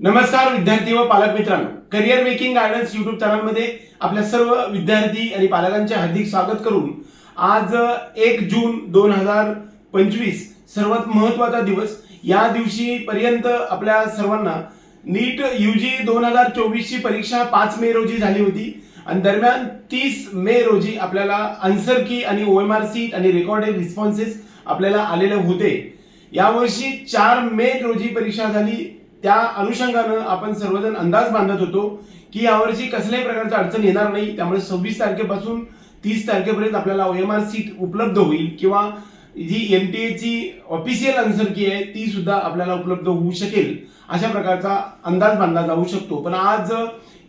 नमस्कार विद्यार्थी व पालक मित्रांनो. करिअर मेकिंग गायडन्स युट्यूब चॅनलमध्ये आपल्या सर्व विद्यार्थी आणि पालकांचे हार्दिक स्वागत करून आज एक जून दोन हजार पंचवीस सर्वात महत्त्वाचा दिवस. या दिवशी पर्यंत आपल्या सर्वांना नीट यूजी दोन हजार चोवीस ची परीक्षा पाच मे रोजी झाली होती. आणि दरम्यान तीस मे रोजी आपल्याला आन्सर की आणि ओएमआर सीट आणि रेकॉर्डेड रिस्पॉन्सेस आपल्याला आलेले होते. यावर्षी चार मे रोजी परीक्षा झाली. त्या अनुषंगानं आपण सर्वजण अंदाज बांधत होतो की यावर्षी कसल्याही प्रकारची अडचण येणार नाही. त्यामुळे सव्वीस तारखेपासून तीस तारखेपर्यंत आपल्याला ओएमआर सीट उपलब्ध होईल किंवा जी एम टी एची ऑफिशियल आन्सर की आहे ती सुद्धा आपल्याला उपलब्ध होऊ शकेल अशा प्रकारचा अंदाज बांधला जाऊ शकतो. पण आज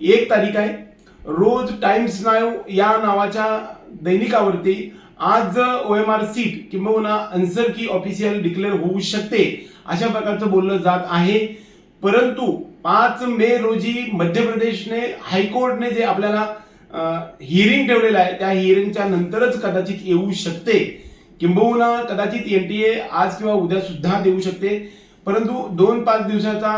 एक तारीख आहे. रोज टाइम्स नाव या नावाच्या दैनिकावरती आज ओ एम आर सीट किंबहुना अन्सर की ऑफिशियल डिक्लेअर होऊ शकते. अशा प्रकारचं बोललं जात आहे. परंतु पाच मे रोजी मध्य प्रदेशने हायकोर्टने जे आपल्याला हिअरिंग ठेवलेलं आहे त्या हिअरिंगच्या नंतरच कदाचित येऊ शकते. किंबहुना कदाचित एन टी ए आज किंवा उद्या सुद्धा देऊ शकते. परंतु दोन पाच दिवसाचा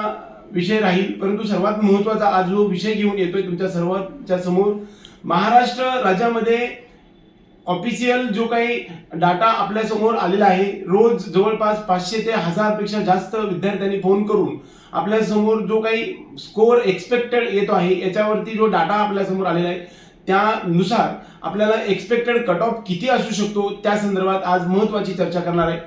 विषय राहील. परंतु सर्वात महत्त्वाचा आज जो विषय घेऊन येतोय तुमच्या सर्वांच्या समोर महाराष्ट्र राज्यामध्ये ऑफिशियल जो काही डाटा आपल्यासमोर आलेला आहे रोज जवळपास पाचशे ते हजारपेक्षा जास्त विद्यार्थ्यांनी फोन करून आपल्यासमोर जो काही स्कोअर एक्सपेक्टेड येतो आहे याच्यावरती जो डाटा आपल्यासमोर आलेला आहे त्यानुसार आपल्याला एक्सपेक्टेड कट ऑफ किती असू शकतो त्या संदर्भात आज महत्वाची चर्चा करणार आहे.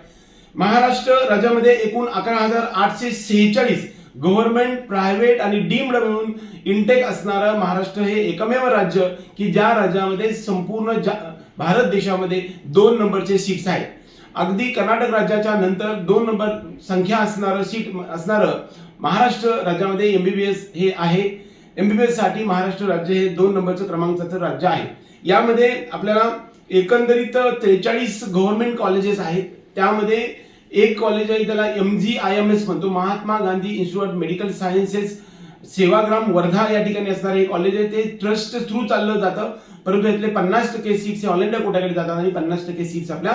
महाराष्ट्र राज्यामध्ये एकूण अकरा हजार आठशे सेहेचाळीस गव्हर्नमेंट प्रायव्हेट आणि डीम्ड म्हणून इनटेक असणारं महाराष्ट्र हे एकमेव राज्य की ज्या राज्यामध्ये संपूर्ण जा भारत देशामध्ये दोन नंबरचे सीट्स आहेत. अगदी कर्नाटक राज्याच्या नंतर दोन नंबर संख्या असणारं सीट असणारं महाराष्ट्र राज्यामध्ये एमबीबीएस हे आहे. एमबीबीएससाठी महाराष्ट्र राज्य हे दोन नंबरचं क्रमांकाचं राज्य आहे. यामध्ये आपल्याला एकंदरीत त्रेचाळीस गव्हर्नमेंट कॉलेजेस आहेत. त्यामध्ये एक कॉलेज आहे त्याला M G I M S म्हणतो. Mahatma Gandhi institute of medical sciences Sevagram Wardha या ठिकाणी असणारे हे कॉलेज आहे. ते ट्रस्ट थ्रू चाललं जातं. परंतु यातले पन्नास टक्के सीट्स हे ऑल इंडिया कोट्याकडे जातात आणि पन्नास टक्के सीट्स आपल्या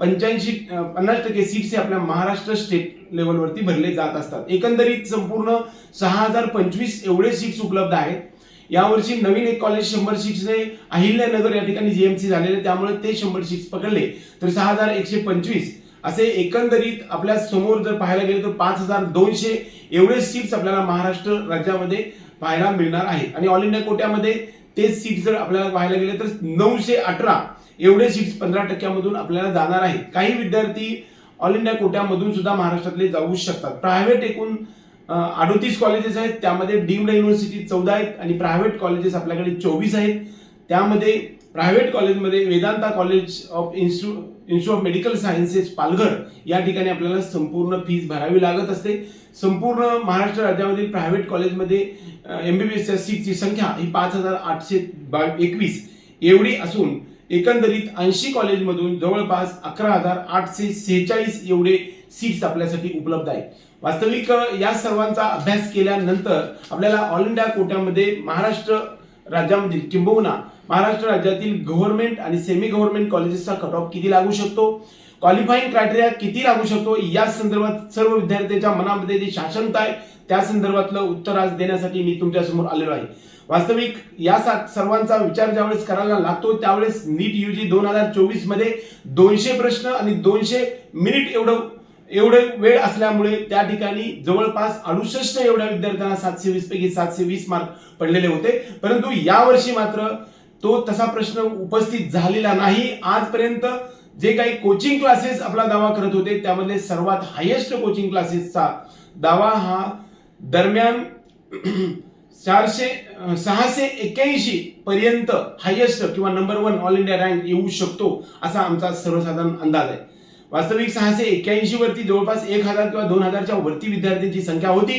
पंच्याऐंशी पन्नास टक्के सीट्स हे आपल्या महाराष्ट्र स्टेट लेवलवरती भरले जात असतात. एकंदरीत संपूर्ण सहा हजार पंचवीस एवढे सीट्स उपलब्ध आहेत. यावर्षी नवीन एक कॉलेज शंभर सीट्सने अहिल्यानगर या ठिकाणी जीएमसी झालेले. त्यामुळे ते शंभर सीट्स पकडले. तर सहा हजार एकशे पंचवीस असे एकंदरीत आपल्यासमोर जर पाहायला गेले तर पाच हजार दोनशे एवढे सीट्स आपल्याला महाराष्ट्र राज्यामध्ये पाहायला मिळणार आहेत. आणि ऑल इंडिया कोट्यामध्ये तेच सीट्स जर आपल्याला पाहायला गेले तर नऊशे अठरा एवढे सीट्स पंधरा टक्क्यामधून आपल्याला जाणार आहेत. काही विद्यार्थी ऑल इंडिया कोट्यामधून सुद्धा महाराष्ट्रातले जाऊ शकतात. प्रायव्हेट एकूण अडोतीस कॉलेजेस आहेत. त्यामध्ये डीम्ड युनिव्हर्सिटी चौदा आहेत आणि प्रायव्हेट कॉलेजेस आपल्याकडे चोवीस आहेत. त्यामध्ये प्रायव्हेट कॉलेजमध्ये Vedanta college of institute institute of medical sciences Palghar या ठिकाणी आपल्याला संपूर्ण फीज भरावी लागत असते. संपूर्ण महाराष्ट्र राज्यामधील प्रायव्हेट कॉलेजमध्ये एम बी बी एसच्या सीटची संख्या ही पाच हजार आठशे बा एकवीस. एवढी असून एकंदरीत ऐंशी कॉलेजमधून जवळपास अकरा हजार आठशे सेहेचाळीस एवढे सीट्स आपल्यासाठी उपलब्ध आहेत. वास्तविक या सर्वांचा अभ्यास केल्यानंतर आपल्याला ऑल इंडिया कोट्यामध्ये महाराष्ट्र राज्यामधील किंबहुना महाराष्ट्र राज्यातील गव्हर्नमेंट आणि सेमी गव्हर्नमेंट कॉलेजेसचा कट ऑफ किती लागू शकतो? क्वालिफाईंग क्रायटेरिया किती लागू शकतो? या संदर्भात सर्व विद्यार्थ्यांच्या मनामध्ये जी शासनता आहे त्या संदर्भातलं उत्तर आज देण्यासाठी मी तुमच्यासमोर आलेलो आहे. वास्तविक या सा- सर्वांचा विचार ज्यावेळेस करायला लागतो त्यावेळेस नीट यूजी दोन हजार चोवीसमध्ये दोनशे प्रश्न आणि दोनशे मिनिट एवढं एवढे वेळ असल्यामुळे त्या ठिकाणी जवळपास अडुसष्ट एवढ्या विद्यार्थ्यांना सातशे वीस पैकी सातशे वीस मार्क पडलेले होते. परंतु यावर्षी मात्र तो तसा प्रश्न उपस्थित झालेला नाही. आजपर्यंत जे काही कोचिंग क्लासेस आपला दावा करत होते त्यामध्ये सर्वात हायेस्ट कोचिंग क्लासेसचा दावा हा दरम्यान चारशे सहाशे एक्क्याऐंशी पर्यंत हायेस्ट किंवा number one all India rank येऊ शकतो असा आमचा सर्वसाधारण अंदाज आहे. वास्तविक सहाशे एक्क्याऐंशी वरती जवळपास एक हजार किंवा दोन हजारच्या वरती विद्यार्थ्यांची संख्या होती.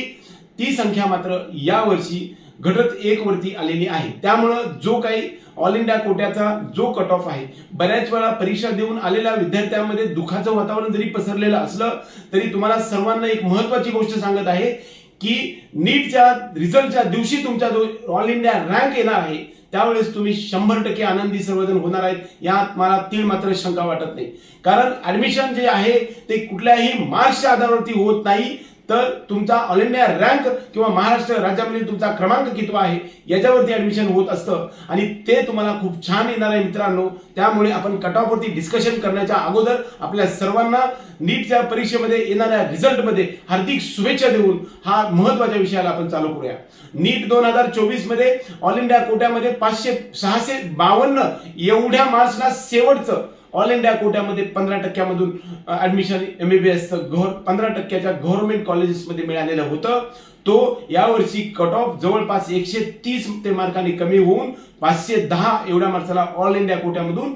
ती संख्या मात्र यावर्षी घटत एक वरती आलेली आहे. त्यामुळं जो काही ऑल इंडिया कोट्याचा जो कट ऑफ आहे बऱ्याच वेळा परीक्षा देऊन आलेल्या विद्यार्थ्यांमध्ये दुःखाचं वातावरण जरी पसरलेलं असलं तरी तुम्हाला सर्वांना एक महत्वाची गोष्ट सांगत आहे की नीटच्या रिझल्टच्या दिवशी तुमचा जो ऑल इंडिया रँक येणार आहे त्यावेळेस तुम्ही शंभर टक्के आनंदी सर्वजण होणार आहेत. यात मला तीळ मात्र शंका वाटत नाही. कारण ऍडमिशन जे आहे ते कुठल्याही मार्क्सच्या आधारावरती होत नाही. तर तुमचा ऑल इंडिया रँक किंवा महाराष्ट्र राज्यामध्ये तुमचा क्रमांक कितवा आहे याच्यावरती ऍडमिशन होत असतं. आणि ते तुम्हाला खूप छान येणार आहे मित्रांनो. त्यामुळे आपण कट ऑफवरती डिस्कशन करण्याच्या अगोदर आपल्या सर्वांना नीटच्या परीक्षेमध्ये येणाऱ्या रिझल्टमध्ये हार्दिक शुभेच्छा देऊन हा महत्त्वाच्या विषयाला आपण चालू करूया. नीट दोन हजार चोवीसमध्ये ऑल इंडिया कोट्यामध्ये पाचशे सहाशे बावन्न एवढ्या मार्क्सला शेवटचं ऑल इंडिया कोट्यामध्ये पंधरा टक्क्यामधून ऍडमिशन एमबीबीएस पंधरा टक्क्याच्या गव्हर्नमेंट कॉलेजेसमध्ये मिळालेलं होतं. तो यावर्षी कट ऑफ जवळपास एकशे तीस ते मार्कांनी कमी होऊन पाचशे दहा एवढ्या मार्क्साला ऑल इंडिया कोट्यामधून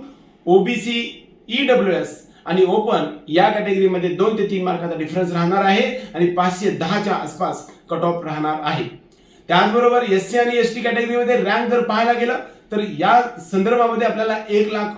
ओबीसी डब्ल्यू एस आणि ओपन या कॅटेगरीमध्ये दोन ते तीन मार्काचा डिफरन्स राहणार आहे आणि पाचशे दहाच्या आसपास कट ऑफ राहणार आहे. त्याचबरोबर एस सी आणि एस टी कॅटेगरीमध्ये रँक जर पाहायला गेलं तर या संदर्भामध्ये आपल्याला एक लाख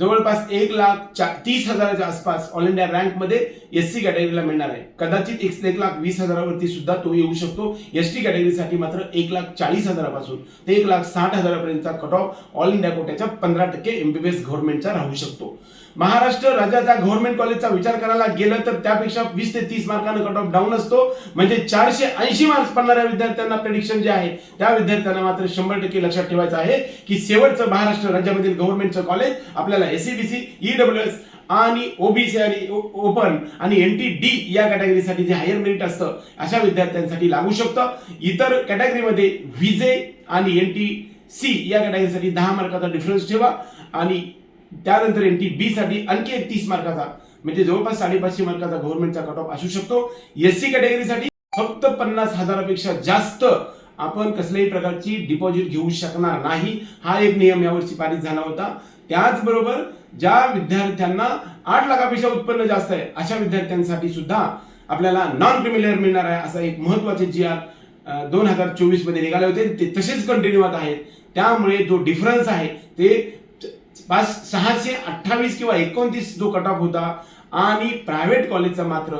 जवळपास एक लाख तीस हजाराच्या आसपास ऑल इंडिया रँकमध्ये एस सी कॅटेगरीला मिळणार आहे. कदाचित एक एक लाख वीस हजारावरती सुद्धा तो येऊ शकतो. एस टी कॅटेगरीसाठी मात्र एक लाख चाळीस हजारापासून ते एक लाख साठ हजारापर्यंतचा कट ऑफ ऑल इंडिया कोट्याच्या पंधरा टक्के एमबीबीएस गव्हर्नमेंटचा राहू शकतो. महाराष्ट्र राज्याच्या गव्हर्नमेंट कॉलेजचा विचार करायला गेलं तर त्यापेक्षा वीस ते तीस मार्कानं कट ऑफ डाऊन असतो. म्हणजे चारशे ऐंशी मार्क्स पडणाऱ्या विद्यार्थ्यांना प्रेडिक्शन जे आहे त्या विद्यार्थ्यांना मात्र शंभर टक्के लक्षात ठेवायचं आहे की शेवटचं महाराष्ट्र राज्यामधील गव्हर्नमेंटचं कॉलेज आपल्याला एससीबीसी ईडब्ल्यू एस आणि ओबीसी आणि ओपन आणि एन टी डी या कॅटेगरीसाठी जे हायर मेरिट असतं अशा विद्यार्थ्यांसाठी लागू शकतं. इतर कॅटेगरीमध्ये विजे आणि एन टी सी या कॅटेगरीसाठी दहा मार्काचा डिफरन्स ठेवा. आणि त्यानंतर एन टी बी साठी आणखी एक तीस मार्काचा म्हणजे जवळपास साडेपाचशे मार्काचा गव्हर्नमेंटचा कट ऑफ असू शकतो. एस सी कॅटेगरीसाठी फक्त पन्नास हजारापेक्षा जास्त आपण कसल्याही प्रकारची डिपॉझिट घेऊ शकणार नाही. हा एक नियम यावर्षी पारित झाला होता. त्याचबरोबर ज्या विद्यार्थ्यांना आठ लाखापेक्षा उत्पन्न जास्त आहे अशा विद्यार्थ्यांसाठी सुद्धा आपल्याला नॉन क्रिमिलेअर मिळणार आहे असा एक महत्त्वाचे जी आर दोन हजार चोवीसमध्ये निघाले होते. ते तसेच कंटिन्यू होत आहेत त्यामुळे जो डिफरन्स आहे ते पाच सहाशे अठ्ठावीस किंवा एकोणतीस जो कट ऑफ होता आणि प्रायव्हेट कॉलेजचा मात्र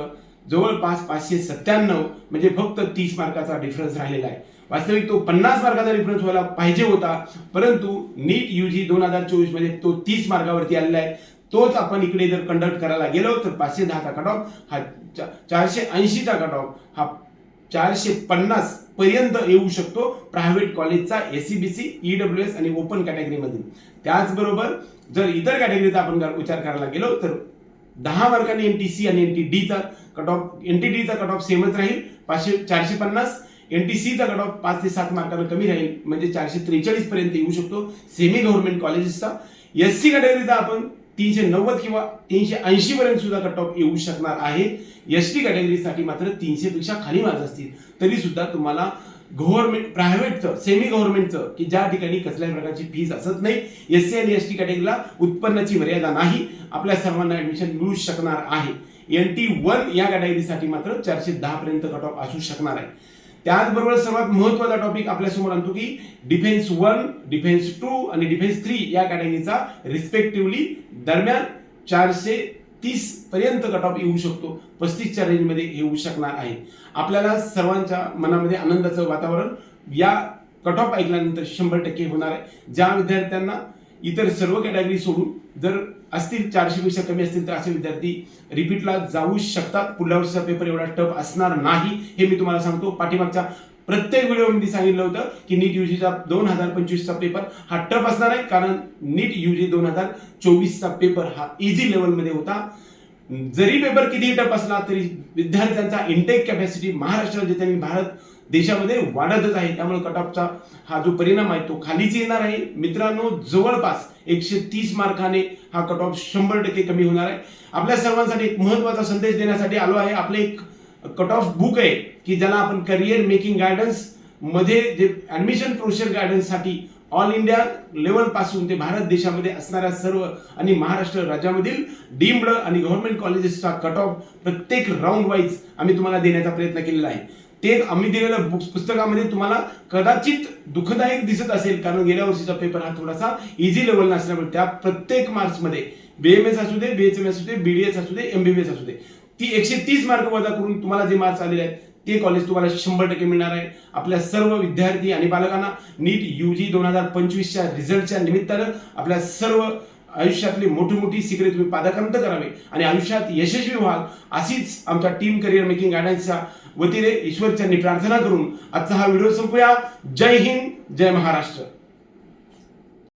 जवळपास पाचशे सत्त्याण्णव म्हणजे फक्त तीस मार्काचा डिफरन्स राहिलेला आहे. वास्तविक तो पन्नास मार्काचा डिफरन्स व्हायला पाहिजे होता परंतु नीट यू जी दोन हजार चोवीसमध्ये तो तीस मार्कावरती आलेला आहे. तोच आपण इकडे जर कंडक्ट करायला गेलो तर पाचशे दहाचा कट ऑफ हा चा- चारशे ऐंशीचा कट ऑफ हा चारशे पन्नास पर्यंत येऊ शकतो प्रायव्हेट कॉलेजचा एसीबीसी ईडब्ल्यू एस आणि ओपन कॅटेगरीमधील त्याचबरोबर जर इतर कॅटेगरीचा आपण विचार करायला गेलो तर दहा मार्कांनी एन टी सी आणि एन टी डीचा कट ऑफ एन टी डीचा कट ऑफ सेमच राहील पाचशे चारशे पन्नास एन टी सीचा कट ऑफ पाच ते सात मार्कांना कमी राहील म्हणजे चारशे त्रेचाळीस पर्यंत येऊ शकतो सेमी गव्हर्नमेंट कॉलेजेसचा एस सी कॅटेगरीचा आपण तीनशे नव्वद किंवा तीनशे ऐंशी पर्यंत सुद्धा कट ऑफ येऊ शकणार आहे. एस टी कॅटेगरीसाठी मात्र तीनशे पेक्षा खाली मार्क्स असतील. तरी सुद्धा तुम्हाला गव्हर्नमेंट प्रायव्हेटचं सेमी गव्हर्नमेंटचं की ज्या ठिकाणी कसल्याही प्रकारची फीज असत नाही एस सी आणि एस टी कॅटेगरीला उत्पन्नाची मर्यादा नाही आपल्या सर्वांना ऍडमिशन मिळू शकणार आहे. एन टी वन या कॅटेगरीसाठी मात्र चारशे दहा पर्यंत कट ऑफ असू शकणार आहे. त्याचबरोबर सर्वात महत्त्वाचा टॉपिक आपल्यासमोर आणतो की डिफेन्स वन डिफेन्स टू आणि डिफेन्स थ्री या कॅटेगरीचा रिस्पेक्टिव्हली दरम्यान चारशे तीस पर्यंत कट ऑफ येऊ शकतो? पस्तीसच्या रेंजमध्ये येऊ शकणार आहे. आपल्याला सर्वांच्या मनामध्ये आनंदाचं वातावरण या कट ऑफ ऐकल्यानंतर शंभर टक्के होणार आहे. ज्या विद्यार्थ्यांना इतर सर्व कॅटेगरी सोडून जर असतील चारशे पेक्षा कमी असतील तर असे विद्यार्थी रिपीटला जाऊ शकतात. पुढल्या वर्षीचा पेपर एवढा टफ असणार नाही हे मी तुम्हाला सांगतो. पाठीमागच्या प्रत्येक व्हिडिओमध्ये सांगितलं होतं की नीट युजीचा दोन हजार पंचवीसचा पेपर हा टफ असणार आहे. कारण नीट युजी दोन हजार चोवीसचा पेपर हा इझी लेवलमध्ये होता. जरी पेपर किती टफ असला तरी विद्यार्थ्यांचा इंटेक कॅपॅसिटी महाराष्ट्र राज्यात आणि भारत देशामध्ये वाढतच आहे. त्यामुळे कटऑफचा हा जो परिणाम आहे तो खालीच येणार आहे. मित्रांनो जवळपास एकशे तीस मार्काने हा कट ऑफ शंभर टक्के कमी होणार आहे. आपल्या सर्वांसाठी एक महत्त्वाचा संदेश देण्यासाठी आलो आहे. आपले एक कट ऑफ बुक आहे की ज्याला आपण करिअर मेकिंग गायडन्समध्ये जे ऍडमिशन प्रोसिजर गायडन्ससाठी ऑल इंडिया लेवलपासून ते भारत देशामध्ये असणाऱ्या सर्व आणि महाराष्ट्र राज्यामधील डीम्ड आणि गव्हर्नमेंट कॉलेजेसचा कट ऑफ प्रत्येक राऊंड वाईज आम्ही तुम्हाला देण्याचा प्रयत्न केलेला आहे. ते आम्ही दिलेलं बुक्स पुस्तकामध्ये तुम्हाला कदाचित दुःखदायक दिसत असेल कारण गेल्या वर्षीचा पेपर हा थोडासा इझी लेवल नसल्यामुळे त्या प्रत्येक मार्क्समध्ये बीएमएस असू दे बीएचएम असू दे बीडीएस असू दे एमबीबीएस असू दे ती एकशे तीस मार्क वजा करून तुम्हाला जे मार्क्स आलेले आहेत ते कॉलेज तुम्हाला शंभर टक्के मिळणार आहे. आपल्या सर्व विद्यार्थी आणि बालकांना नीट यू जी दोन हजार पंचवीसच्या रिझल्टच्या निमित्तानं आपल्या सर्व आयुष्यातली मोठी मोठी सिक्रेट तुम्ही पादाक्रांत करावे. आणि आयुष्यात यशस्वी व्हाल अशीच आमच्या टीम करिअर मेकिंग गायडन्सच्या वतीने ईश्वरच्यांनी प्रार्थना करून आजचा हा व्हिडिओ संपूया. जय हिंद जय महाराष्ट्र.